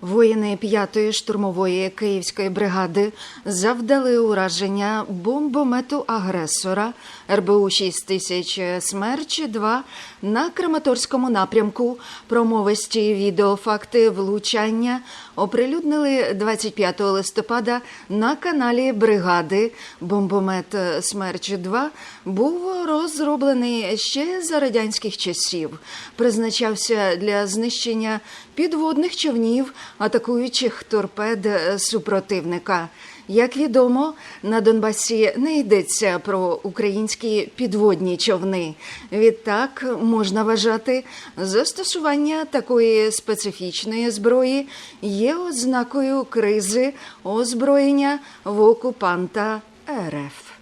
Воїни 5-ї штурмової київської бригади завдали ураження бомбомету агресора РБУ 6000 Смерч 2 на Краматорському напрямку. Промовисті відеофакти влучання оприлюднили 25 листопада на каналі бригади. Бомбомет Смерч 2 був розроблений ще за радянських часів. Призначався для знищення підводних човнів, атакуючих торпед супротивника. Як відомо, на Донбасі не йдеться про українські підводні човни. Відтак можна вважати, застосування такої специфічної зброї є ознакою кризи озброєння в окупанта РФ.